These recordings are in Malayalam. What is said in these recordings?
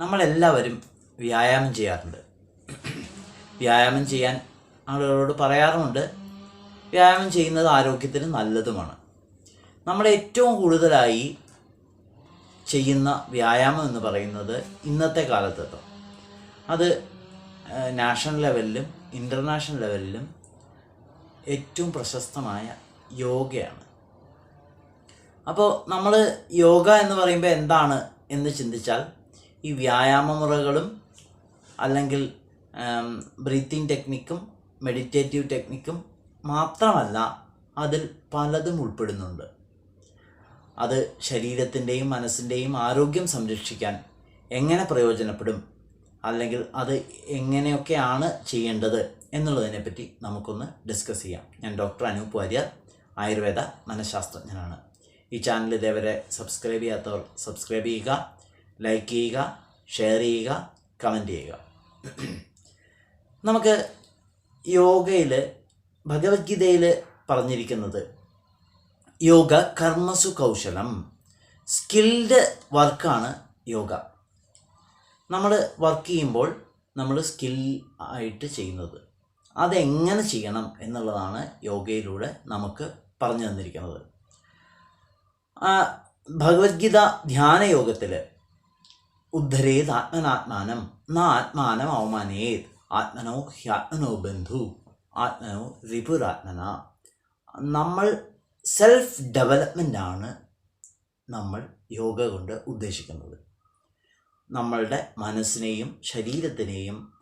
നമ്മളെല്ലാവരും വ്യായാമം ചെയ്യാറുണ്ട്. വ്യായാമം ചെയ്യാൻ ആളുകളോട് പറയാറുമുണ്ട്. വ്യായാമം ചെയ്യുന്നത് ആരോഗ്യത്തിന് നല്ലതുമാണ്. നമ്മൾ ഏറ്റവും കൂടുതലായി ചെയ്യുന്ന വ്യായാമം എന്ന് പറയുന്നത് ഇന്നത്തെ കാലത്തോ അത് നാഷണൽ ലെവലിലും ഇന്റർനാഷണൽ ലെവലിലും ഏറ്റവും പ്രശസ്തമായ യോഗയാണ്. അപ്പോൾ നമ്മൾ യോഗ എന്ന് പറയുമ്പോൾ എന്താണ് എന്ന് ചിന്തിച്ചാൽ ഈ വ്യായാമ മുറകളും അല്ലെങ്കിൽ ബ്രീത്തിങ് ടെക്നിക്കും മെഡിറ്റേറ്റീവ് ടെക്നിക്കും മാത്രമല്ല അതിൽ പലതും ഉൾപ്പെടുന്നുണ്ട്. അത് ശരീരത്തിന്റെയും മനസ്സിന്റെയും ആരോഗ്യം സംരക്ഷിക്കാൻ എങ്ങനെ പ്രയോജനപ്പെടും അല്ലെങ്കിൽ അത് എങ്ങനെയൊക്കെയാണ് ചെയ്യേണ്ടത് എന്നുള്ളതിനെപ്പറ്റി നമുക്കൊന്ന് ഡിസ്കസ് ചെയ്യാം. ഞാൻ ഡോക്ടർ അനൂപ് വാര്യർ ആയുർവേദ മനഃശാസ്ത്രജ്ഞനാണ്. ഈ ചാനൽ ഇതേവരെ സബ്സ്ക്രൈബ് ചെയ്യാത്തവർ സബ്സ്ക്രൈബ് ചെയ്യുക. ലൈക്ക് ചെയ്യുക ഷെയർ ചെയ്യുക കമന്റ് ചെയ്യുക. നമുക്ക് യോഗയിൽ ഭഗവത്ഗീതയിൽ പറഞ്ഞിരിക്കുന്നത് യോഗ കർമ്മസു കൗശലം. സ്കിൽഡ് വർക്കാണ് യോഗ. നമ്മൾ വർക്ക് ചെയ്യുമ്പോൾ നമ്മൾ സ്കിൽ ആയിട്ട് ചെയ്യുന്നത്. അതെങ്ങനെ ചെയ്യണം എന്നുള്ളതാണ് യോഗയിലൂടെ നമുക്ക് പറഞ്ഞു തന്നിരിക്കുന്നത്. ഭഗവത്ഗീത ധ്യാന യോഗത്തിൽ ഉദ്ധരേത് ആത്മനാത്മാനം? ന ആത്മാനം അവമാനേത്. ആത്മനോ ഹ്യാത്മനോ ബന്ധു. ആത്മനോ റിപുരാത്മന നമ്മൾ സെൽഫ് ഡെവലപ്മെന്റ് ആണ് നമ്മൾ യോഗ കൊണ്ട് ഉദ്ദേശിക്കുന്നത്. നമ്മളുടെ മനസ്സിനെയും ശരീരത്തിനെയും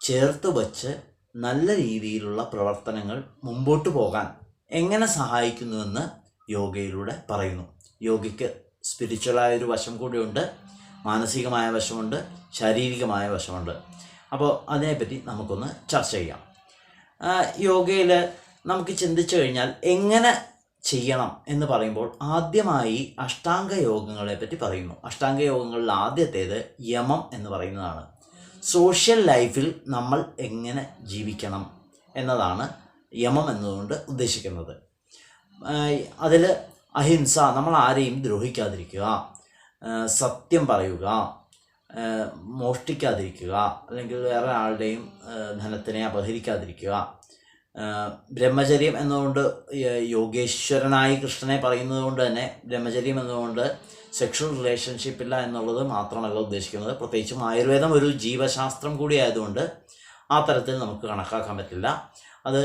ചേർത്ത് വച്ച് നല്ല രീതിയിലുള്ള പ്രവർത്തനങ്ങൾ മുമ്പോട്ട് പോകാൻ എങ്ങനെ സഹായിക്കുന്നുവെന്ന് യോഗയിലൂടെ പറയുന്നു. യോഗയ്ക്ക് സ്പിരിച്വലായൊരു വശം കൂടിയുണ്ട്. മാനസികമായ വശമുണ്ട് ശാരീരികമായ വശമുണ്ട്. അപ്പോൾ അതിനെപ്പറ്റി നമുക്കൊന്ന് ചർച്ച ചെയ്യാം. യോഗയിൽ നമുക്ക് ചിന്തിച്ചു കഴിഞ്ഞാൽ എങ്ങനെ ചെയ്യണം എന്ന് പറയുമ്പോൾ ആദ്യമായി അഷ്ടാംഗ യോഗങ്ങളെ പറ്റി പറയുന്നു. അഷ്ടാംഗ യോഗങ്ങളിൽ ആദ്യത്തേത് യമം എന്ന് പറയുന്നതാണ്. സോഷ്യൽ ലൈഫിൽ നമ്മൾ എങ്ങനെ ജീവിക്കണം എന്നതാണ് യമം എന്നതുകൊണ്ട് ഉദ്ദേശിക്കുന്നത്. അതിൽ അഹിംസ നമ്മൾ ആരെയും ദ്രോഹിക്കാതിരിക്കുക. സത്യം പറയുക മോഷ്ടിക്കാതിരിക്കുക അല്ലെങ്കിൽ വേറെ ആളുടെയും ധനത്തിനെ അപഹരിക്കാതിരിക്കുക. ബ്രഹ്മചര്യം എന്നതുകൊണ്ട് യോഗേശ്വരനായി കൃഷ്ണനെ പറയുന്നത് കൊണ്ട് തന്നെ ബ്രഹ്മചര്യം എന്നതുകൊണ്ട് സെക്ഷൽ റിലേഷൻഷിപ്പ് ഇല്ല എന്നുള്ളത് മാത്രമല്ല ഉദ്ദേശിക്കുന്നത്. പ്രത്യേകിച്ചും ആയുർവേദം ഒരു ജീവശാസ്ത്രം കൂടി ആയതുകൊണ്ട് ആ തരത്തിൽ നമുക്ക് കണക്കാക്കാൻ പറ്റില്ല. അത്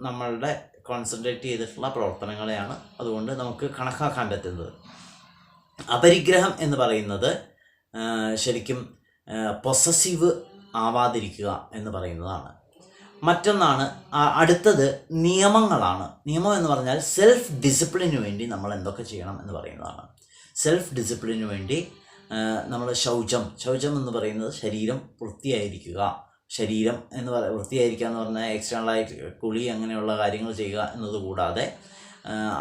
നമ്മളുടെ കോൺസെൻട്രേറ്റ് ചെയ്തിട്ടുള്ള പ്രവർത്തനങ്ങളെയാണ് അതുകൊണ്ട് നമുക്ക് കണക്കാക്കാൻ പറ്റുന്നത്. അപരിഗ്രഹം എന്ന് പറയുന്നത് ശരിക്കും പൊസസീവ് ആവാതിരിക്കുക എന്ന് പറയുന്നതാണ്. മറ്റൊന്നാണ് അടുത്തത് നിയമങ്ങളാണ്. നിയമം എന്ന് പറഞ്ഞാൽ സെൽഫ് ഡിസിപ്ലിന് വേണ്ടി നമ്മൾ എന്തൊക്കെ ചെയ്യണം എന്ന് പറയുന്നതാണ്. സെൽഫ് ഡിസിപ്ലിന് വേണ്ടി നമ്മൾ ശൗചം. ശൗചം എന്ന് പറയുന്നത് ശരീരം വൃത്തിയായിരിക്കുക. ശരീരം എന്ന് പറ വൃത്തിയായിരിക്കുക എന്ന് പറഞ്ഞാൽ എക്സ്റ്റേണലായിട്ട് കുളി അങ്ങനെയുള്ള കാര്യങ്ങൾ ചെയ്യുക എന്നത് കൂടാതെ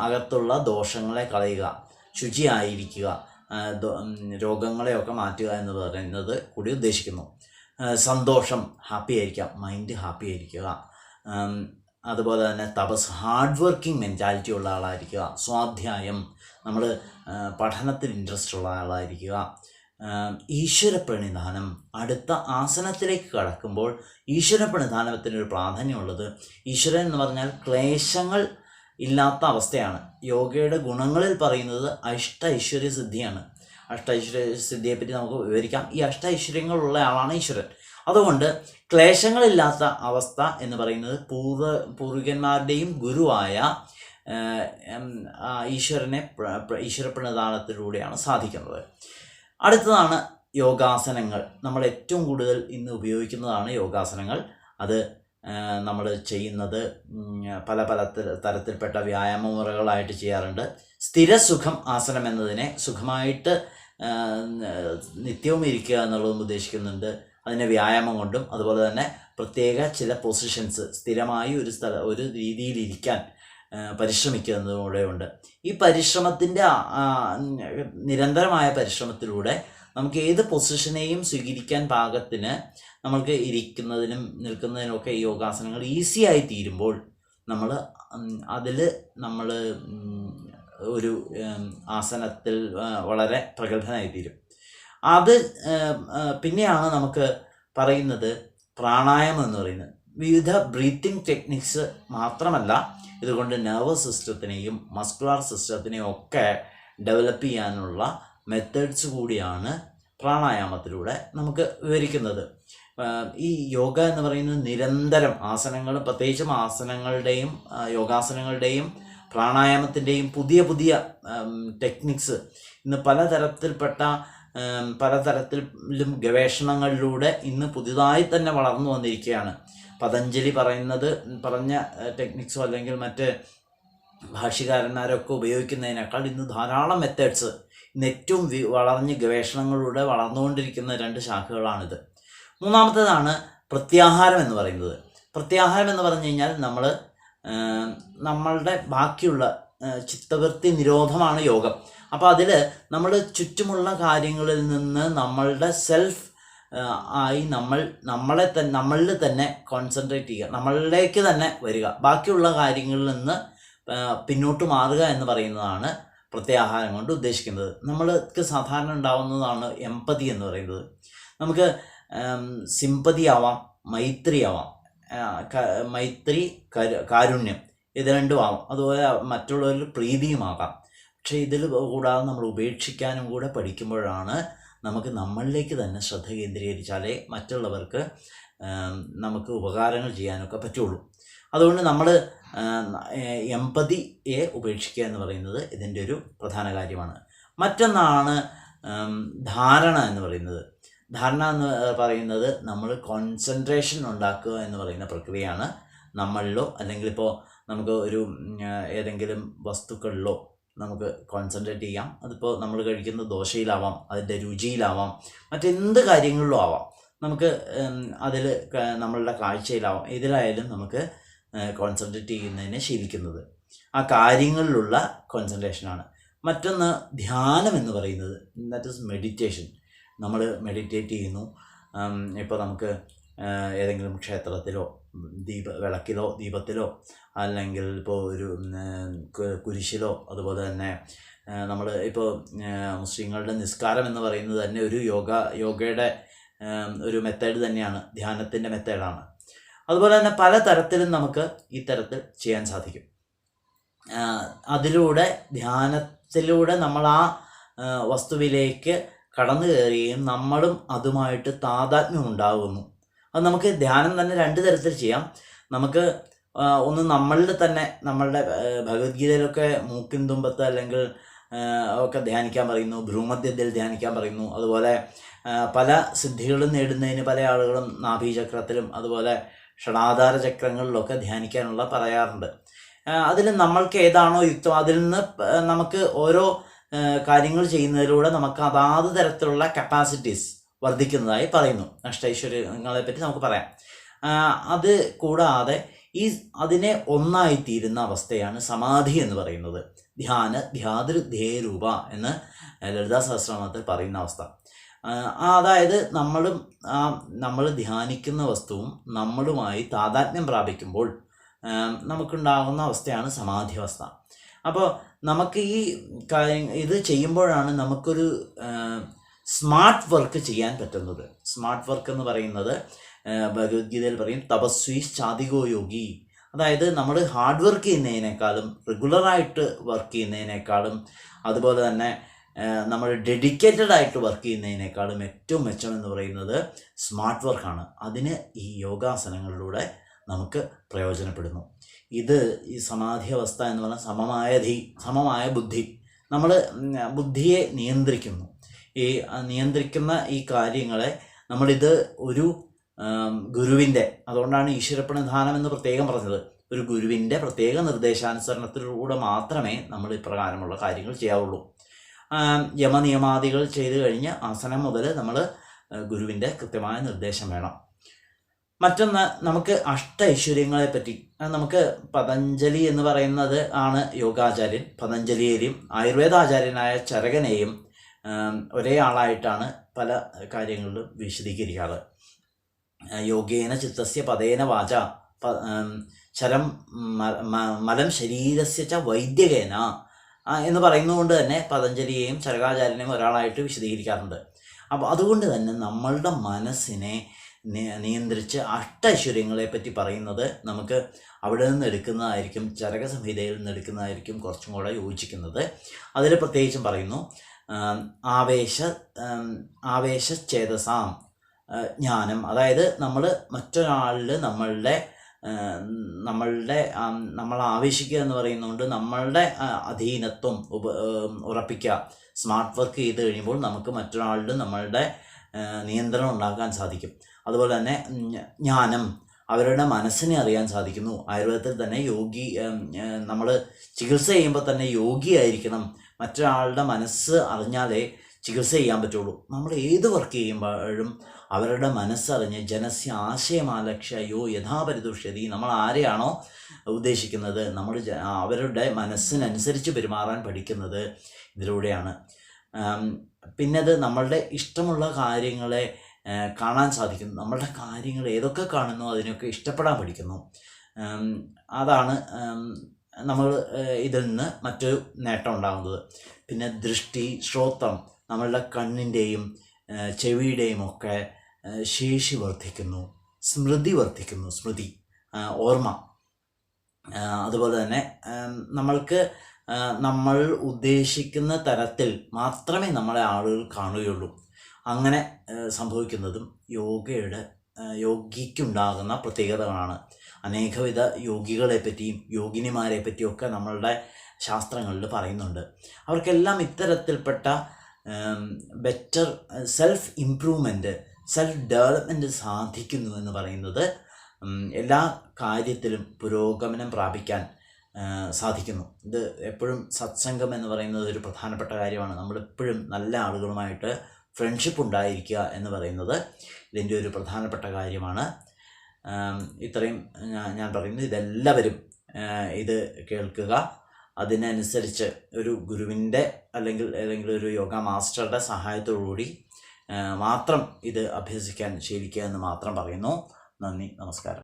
അകത്തുള്ള ദോഷങ്ങളെ കളയുക. ശുചിയായിരിക്കുക രോഗങ്ങളെയൊക്കെ മാറ്റുക എന്ന് പറയുന്നത് കൂടി ഉദ്ദേശിക്കുന്നു. സന്തോഷം ഹാപ്പി ആയിരിക്കാം മൈൻഡ് ഹാപ്പി ആയിരിക്കുക. അതുപോലെ തന്നെ തപസ് ഹാർഡ് വർക്കിംഗ് മെന്റാലിറ്റി ഉള്ള ആളായിരിക്കുക സ്വാധ്യായം നമ്മൾ പഠനത്തിൽ ഇൻട്രസ്റ്റ് ഉള്ള ആളായിരിക്കുക. ഈശ്വര പ്രണിധാനം അടുത്ത ആസനത്തിലേക്ക് കടക്കുമ്പോൾ ഈശ്വര പ്രണിധാനത്തിനൊരു പ്രാധാന്യമുള്ളത് ഈശ്വരൻ എന്ന് പറഞ്ഞാൽ ക്ലേശങ്ങൾ ഇല്ലാത്ത അവസ്ഥയാണ്. യോഗയുടെ ഗുണങ്ങളിൽ പറയുന്നത് അഷ്ട ഐശ്വര്യ സിദ്ധിയാണ്. അഷ്ട ഐശ്വര്യ സിദ്ധിയെപ്പറ്റി നമുക്ക് വിവരിക്കാം. ഈ അഷ്ട ഐശ്വര്യങ്ങളുള്ള ആളാണ് ഈശ്വരൻ. അതുകൊണ്ട് ക്ലേശങ്ങളില്ലാത്ത അവസ്ഥ എന്ന് പറയുന്നത് പൂർവ പൂർവികന്മാരുടെയും ഗുരുവായ ഈശ്വരനെ ഈശ്വര പ്രണദാനത്തിലൂടെയാണ് സാധിക്കുന്നത്. അടുത്തതാണ് യോഗാസനങ്ങൾ. നമ്മൾ ഏറ്റവും കൂടുതൽ ഇന്ന് ഉപയോഗിക്കുന്നതാണ് യോഗാസനങ്ങൾ. അത് നമ്മൾ ചെയ്യുന്നത് പല പല തരത്തിൽപ്പെട്ട വ്യായാമ മുറകളായിട്ട് ചെയ്യാറുണ്ട്. സ്ഥിരസുഖം ആസനം എന്നതിനെ സുഖമായിട്ട് നിത്യവും ഇരിക്കുക എന്നുള്ളതും ഉദ്ദേശിക്കുന്നുണ്ട്. അതിനെ വ്യായാമം കൊണ്ടും അതുപോലെ തന്നെ പ്രത്യേക ചില പൊസിഷൻസ് സ്ഥിരമായി ഒരു സ്ഥല ഒരു രീതിയിൽ ഇരിക്കാൻ ആ, ഈ പരിശ്രമത്തിന്റെ നിരന്തരമായ പരിശ്രമത്തിലൂടെ നമുക്ക് ഏത് പൊസിഷനെയും സ്വീകരിക്കാൻ പാകത്തിന് നമ്മൾക്ക് ഇരിക്കുന്നതിനും നിൽക്കുന്നതിനും ഒക്കെ യോഗാസനങ്ങൾ ഈസി ആയി തീരുമ്പോൾ നമ്മൾ അതിൽ നമ്മൾ ഒരു ആസനത്തിൽ വളരെ പ്രഗത്ഭനായി തീരും. അത് പിന്നെയാണ് നമുക്ക് പറയുന്നത് പ്രാണായാമം എന്ന് പറയുന്നത്. വിവിധ ബ്രീത്തിങ് ടെക്നിക്സ് മാത്രമല്ല ഇതുകൊണ്ട് നെർവസ് സിസ്റ്റത്തിനെയും മസ്കുലാർ സിസ്റ്റത്തിനെയും ഒക്കെ ഡെവലപ്പ് ചെയ്യാനുള്ള മെത്തേഡ്സ് കൂടിയാണ് പ്രാണായാമത്തിലൂടെ നമുക്ക് വിവരിക്കുന്നത്. ഈ യോഗ എന്ന് പറയുന്നത് നിരന്തരം ആസനങ്ങൾ പ്രത്യേകിച്ചും ആസനങ്ങളുടെയും യോഗാസനങ്ങളുടെയും പ്രാണായാമത്തിന്റെയും പുതിയ പുതിയ ടെക്നിക്സ് ഇന്ന് പലതരത്തിൽപ്പെട്ട പലതരത്തിലും ഗവേഷണങ്ങളിലൂടെ ഇന്ന് പുതുതായി തന്നെ വളർന്നു വന്നിരിക്കുകയാണ്. പതഞ്ജലി പറയുന്നത് പറഞ്ഞ ടെക്നിക്സോ അല്ലെങ്കിൽ മറ്റ് ഭാഷകാരന്മാരൊക്കെ ഉപയോഗിക്കുന്നതിനേക്കാൾ ഇന്ന് ധാരാളം മെത്തേഡ്സ് ഏറ്റവും വളർന്ന് ഗവേഷണങ്ങളിലൂടെ വളർന്നുകൊണ്ടിരിക്കുന്ന രണ്ട് ശാഖകളാണിത്. മൂന്നാമത്തേതാണ് പ്രത്യാഹാരം എന്ന് പറയുന്നത്. പ്രത്യാഹാരം എന്ന് പറഞ്ഞു കഴിഞ്ഞാൽ നമ്മൾ നമ്മളുടെ ബാക്കിയുള്ള ചിത്തവൃത്തി നിരോധമാണ് യോഗം. അപ്പോൾ അതിൽ നമ്മൾ ചുറ്റുമുള്ള കാര്യങ്ങളിൽ നിന്ന് നമ്മളുടെ സെൽഫ് ആയി നമ്മൾ നമ്മളെ തന്നെ നമ്മളിൽ തന്നെ കോൺസെൻട്രേറ്റ് ചെയ്യുക നമ്മളിലേക്ക് തന്നെ വരിക. ബാക്കിയുള്ള കാര്യങ്ങളിൽ നിന്ന് പിന്നോട്ട് മാറുക എന്ന് പറയുന്നതാണ് പ്രത്യാഹാരം കൊണ്ട് ഉദ്ദേശിക്കുന്നത്. നമ്മൾക്ക് സാധാരണ ഉണ്ടാവുന്നതാണ് എമ്പതി എന്ന് പറയുന്നത്. നമുക്ക് സിമ്പതി ആവാം മൈത്രി ആവാം മൈത്രി കാരുണ്യം ഇത് രണ്ടും ആവാം. അതുപോലെ മറ്റുള്ളവരിൽ പ്രീതിയുമാകാം പക്ഷേ ഇതിൽ കൂടാതെ നമ്മൾ ഉപേക്ഷിക്കാനും കൂടെ പഠിക്കുമ്പോഴാണ് നമുക്ക് നമ്മളിലേക്ക് തന്നെ ശ്രദ്ധ കേന്ദ്രീകരിച്ചാലേ മറ്റുള്ളവർക്ക് നമുക്ക് ഉപകാരങ്ങൾ ചെയ്യാനൊക്കെ പറ്റുള്ളൂ. അതുകൊണ്ട് നമ്മൾ എമ്പതിയെ ഉപേക്ഷിക്കുക എന്ന് പറയുന്നത് ഇതിന്റെ ഒരു പ്രധാന കാര്യമാണ്. മറ്റൊന്നാണ് ധാരണ എന്ന് പറയുന്നത്. ധാരണ എന്ന് പറയുന്നത് നമ്മൾ കോൺസെൻട്രേഷൻ ഉണ്ടാക്കുക എന്ന് പറയുന്ന പ്രക്രിയയാണ് നമ്മളിലോ അല്ലെങ്കിൽ ഇപ്പോൾ നമുക്ക് ഒരു ഏതെങ്കിലും വസ്തുക്കളിലോ നമുക്ക് കോൺസെൻട്രേറ്റ് ചെയ്യാം. അതിപ്പോൾ നമ്മൾ കഴിക്കുന്ന ദോശയിലാവാം അതിന്റെ രുചിയിലാവാം മറ്റെന്ത് കാര്യങ്ങളിലും ആവാം. നമുക്ക് അതിൽ നമ്മളുടെ കാഴ്ചയിലാവാം. ഇതിലായാലും നമുക്ക് കോൺസെൻട്രേറ്റ് ചെയ്യുന്നതിനെ ശീലിക്കുന്നത്. ആ കാര്യങ്ങളിലുള്ള കോൺസെൻട്രേഷനാണ് മറ്റൊന്ന് ധ്യാനം എന്ന് പറയുന്നത്. ദാറ്റ് ഇസ് മെഡിറ്റേഷൻ നമ്മൾ മെഡിറ്റേറ്റ് ചെയ്യുന്നു. ഇപ്പോൾ നമുക്ക് ഏതെങ്കിലും ക്ഷേത്രത്തിലോ ദീപ വിളക്കിലോ ദീപത്തിലോ അല്ലെങ്കിൽ ഇപ്പോൾ ഒരു കുരിശിലോ അതുപോലെ തന്നെ നമ്മൾ ഇപ്പോൾ മുസ്ലിങ്ങളുടെ നിസ്കാരം എന്ന് പറയുന്നത് തന്നെ ഒരു യോഗ യോഗയുടെ ഒരു മെത്തേഡ് തന്നെയാണ് ധ്യാനത്തിന്റെ മെത്തേഡാണ് അതുപോലെ തന്നെ പല തരത്തിലും നമുക്ക് ഈ തരത്തിൽ ചെയ്യാൻ സാധിക്കും. അതിലൂടെ ധ്യാനത്തിലൂടെ നമ്മൾ ആ, വസ്തുവിലേക്ക് കടന്നു കയറുകയും നമ്മളും അതുമായിട്ട് താതാത്മ്യം ഉണ്ടാകുന്നു അത് നമുക്ക് ധ്യാനം തന്നെ രണ്ട് തരത്തിൽ ചെയ്യാം. നമുക്ക് ഒന്ന് നമ്മളുടെ തന്നെ നമ്മളുടെ ഭഗവത്ഗീതയിലൊക്കെ മൂക്കിൻ തുമ്പത്ത് അല്ലെങ്കിൽ ഒക്കെ ധ്യാനിക്കാൻ പറയുന്നു ഭ്രൂമധ്യത്തിൽ ധ്യാനിക്കാൻ പറയുന്നു. അതുപോലെ പല സിദ്ധികളും നേടുന്നതിന് പല ആളുകളും നാഭീചക്രത്തിലും അതുപോലെ ഷടാധാര ചക്രങ്ങളിലൊക്കെ ധ്യാനിക്കാനുള്ള പറയാറുണ്ട്. അതിൽ നമ്മൾക്ക് ഏതാണോ യുക്തം അതിൽ നിന്ന് നമുക്ക് ഓരോ കാര്യങ്ങൾ ചെയ്യുന്നതിലൂടെ നമുക്ക് അതാത് തരത്തിലുള്ള കപ്പാസിറ്റീസ് വർദ്ധിക്കുന്നതായി പറയുന്നു. അഷ്ടൈശ്വര്യങ്ങളെ പറ്റി നമുക്ക് പറയാം. അത് കൂടാതെ ഈ അതിനെ ഒന്നായിത്തീരുന്ന അവസ്ഥയാണ് സമാധി എന്ന് പറയുന്നത്. ധ്യാന ധ്യാതൃ ധ്യേരൂപ എന്ന് ലളിതാ സഹസ്രനാമത്തിൽ പറയുന്ന അവസ്ഥ. അതായത് നമ്മളും നമ്മൾ ധ്യാനിക്കുന്ന വസ്തുവും നമ്മളുമായി താതാത്മ്യം പ്രാപിക്കുമ്പോൾ നമുക്കുണ്ടാകുന്ന അവസ്ഥയാണ് സമാധി അവസ്ഥ. അപ്പോൾ നമുക്ക് ഈ കാര്യം ഇത് ചെയ്യുമ്പോഴാണ് നമുക്കൊരു സ്മാർട്ട് വർക്ക് ചെയ്യാൻ പറ്റുന്നത്. സ്മാർട്ട് വർക്ക് എന്ന് പറയുന്നത് ഭഗവത്ഗീതയിൽ പറയും തപസ്വി ചാതികോ യോഗി. അതായത് നമ്മൾ ഹാർഡ് വർക്ക് ചെയ്യുന്നതിനേക്കാളും റെഗുലറായിട്ട് വർക്ക് ചെയ്യുന്നതിനേക്കാളും അതുപോലെ തന്നെ നമ്മൾ ഡെഡിക്കേറ്റഡ് ആയിട്ട് വർക്ക് ചെയ്യുന്നതിനേക്കാളും ഏറ്റവും മെച്ചം എന്ന് പറയുന്നത് സ്മാർട്ട് വർക്കാണ് അതിന് ഈ യോഗാസനങ്ങളിലൂടെ നമുക്ക് പ്രയോജനപ്പെടുന്നു. ഇത് ഈ സമാധി അവസ്ഥ എന്ന് പറഞ്ഞാൽ സമമായ ധീ സമമായ ബുദ്ധി. നമ്മൾ ബുദ്ധിയെ നിയന്ത്രിക്കുന്നു. ഈ നിയന്ത്രിക്കുന്ന ഈ കാര്യങ്ങളെ നമ്മളിത് ഒരു ഗുരുവിന്റെ അതുകൊണ്ടാണ് ഈശ്വരപ്രണധാനം എന്ന് പ്രത്യേകം പറഞ്ഞത്. ഒരു ഗുരുവിന്റെ പ്രത്യേക നിർദ്ദേശാനുസരണത്തിലൂടെ മാത്രമേ നമ്മൾ ഇപ്രകാരമുള്ള കാര്യങ്ങൾ ചെയ്യാവുള്ളൂ. യമനിയമാദികൾ ചെയ്തു കഴിഞ്ഞ് ആസനം മുതൽ നമ്മൾ ഗുരുവിന്റെ കൃത്യമായ നിർദ്ദേശം വേണം. മറ്റൊന്ന് നമുക്ക് അഷ്ട ഐശ്വര്യങ്ങളെ പറ്റി നമുക്ക് പതഞ്ജലി എന്ന് പറയുന്നത് ആണ് യോഗാചാര്യൻ. പതഞ്ജലിയെയും ആയുർവേദാചാര്യനായ ചരകനെയും ഒരേ ആളായിട്ടാണ് പല കാര്യങ്ങളിലും വിശദീകരിക്കാറ്. യോഗേന ചിത്തസ്യ പതേന വാച. ചരം മലം ശരീരസ്യ ച വൈദ്യകേന. എന്ന് പറയുന്നതുകൊണ്ട് തന്നെ പതഞ്ജലിയെയും ചരകാചാര്യനെയും ഒരാളായിട്ട് വിശദീകരിക്കാറുണ്ട്. അപ്പോൾ അതുകൊണ്ട് തന്നെ നമ്മളുടെ മനസ്സിനെ നിയന്ത്രിച്ച് അഷ്ടൈശ്വര്യങ്ങളെ പറ്റി പറയുന്നത് നമുക്ക് അവിടെ നിന്ന് എടുക്കുന്നതായിരിക്കും ചരക സംഹിതയിൽ നിന്ന് എടുക്കുന്നതായിരിക്കും കുറച്ചും കൂടെ യോജിക്കുന്നത്. അതിൽ പ്രത്യേകിച്ചും പറയുന്നു ആവേശ ആവേശ ചേതസാം ആ, ജ്ഞാനം. അതായത് നമ്മൾ മറ്റൊരാളിൽ നമ്മളുടെ നമ്മളുടെ നമ്മൾ ആവേശിക്കുക എന്ന് പറയുന്നതുകൊണ്ട് നമ്മളുടെ അധീനത്വം ഉപ ഉറപ്പിക്കുക. സ്മാർട്ട് വർക്ക് ചെയ്ത് കഴിയുമ്പോൾ നമുക്ക് മറ്റൊരാളിലും നമ്മളുടെ നിയന്ത്രണം ഉണ്ടാക്കാൻ സാധിക്കും. അതുപോലെ തന്നെ ജ്ഞാനം. അവരുടെ മനസ്സിനെ അറിയാൻ സാധിക്കുന്നു. ആയുർവേദത്തിൽ തന്നെ യോഗി നമ്മൾ ചികിത്സ ചെയ്യുമ്പോൾ തന്നെ യോഗിയായിരിക്കണം മറ്റൊരാളുടെ മനസ്സ് അറിഞ്ഞാലേ ചികിത്സ ചെയ്യാൻ പറ്റുള്ളൂ. നമ്മൾ ഏത് വർക്ക് ചെയ്യുമ്പോഴും അവരുടെ മനസ്സറിഞ്ഞ് ജനസ്യ ആശയമാലക്ഷ്യ യഥാപരിതുഷ്യതി നമ്മൾ ആരെയാണോ ഉദ്ദേശിക്കുന്നത് നമ്മൾ അവരുടെ മനസ്സിനനുസരിച്ച് പെരുമാറാൻ പഠിക്കുന്നത് ഇതിലൂടെയാണ്. പിന്നത് നമ്മളുടെ ഇഷ്ടമുള്ള കാര്യങ്ങളെ കാണാൻ സാധിക്കുന്നു നമ്മളുടെ കാര്യങ്ങൾ ഏതൊക്കെ കാണുന്നു അതിനൊക്കെ ഇഷ്ടപ്പെടാൻ പഠിക്കുന്നു. അതാണ് നമ്മൾ ഇതിൽ നിന്ന് മറ്റൊരു നേട്ടം ഉണ്ടാകുന്നത്. പിന്നെ ദൃഷ്ടി ശ്രോത്രം നമ്മളുടെ കണ്ണിന്റെയും ചെവിയുടെയും ഒക്കെ ശേഷി വർദ്ധിക്കുന്നു സ്മൃതി വർദ്ധിക്കുന്നു സ്മൃതി ഓർമ്മ. അതുപോലെ തന്നെ നമ്മൾക്ക് നമ്മൾ ഉദ്ദേശിക്കുന്ന തരത്തിൽ മാത്രമേ നമ്മളെ ആളുകൾ കാണുകയുള്ളൂ. അങ്ങനെ സംഭവിക്കുന്നതും യോഗയുടെ യോഗിക്കുണ്ടാകുന്ന പ്രത്യേകതകളാണ്. അനേകവിധ യോഗികളെ പറ്റിയും യോഗിനിമാരെ പറ്റിയൊക്കെ നമ്മളുടെ ശാസ്ത്രങ്ങളിൽ പറയുന്നുണ്ട്. അവർക്കെല്ലാം ഇത്തരത്തിൽപ്പെട്ട better self improvement self development സാധിക്കുന്നു എന്ന് പറയുന്നത് എല്ലാ കാര്യത്തിലും പുരോഗമനം പ്രാപിക്കാൻ സാധിക്കുന്നു. ഇത് എപ്പോഴും സത്സംഗം എന്ന് പറയുന്നത് ഒരു പ്രധാനപ്പെട്ട കാര്യമാണ്. നമ്മളെപ്പോഴും നല്ല ആളുകളുമായിട്ട് ഫ്രണ്ട്ഷിപ്പ് ഉണ്ടായിരിക്കുക എന്ന് പറയുന്നത് ഇതിന്റെ ഒരു പ്രധാനപ്പെട്ട കാര്യമാണ്. ഇത്രയും ഞാൻ പറയുന്നത് ഇതെല്ലാവരും ഇത് കേൾക്കുക. അതിനനുസരിച്ച് ഒരു ഗുരുവിന്റെ അല്ലെങ്കിൽ ഏതെങ്കിലും ഒരു യോഗ മാസ്റ്ററുടെ സഹായത്തോടുകൂടി മാത്രം ഇത് അഭ്യസിക്കാൻ ശീലിക്കുക എന്ന് മാത്രം പറയുന്നു. നന്ദി നമസ്കാരം.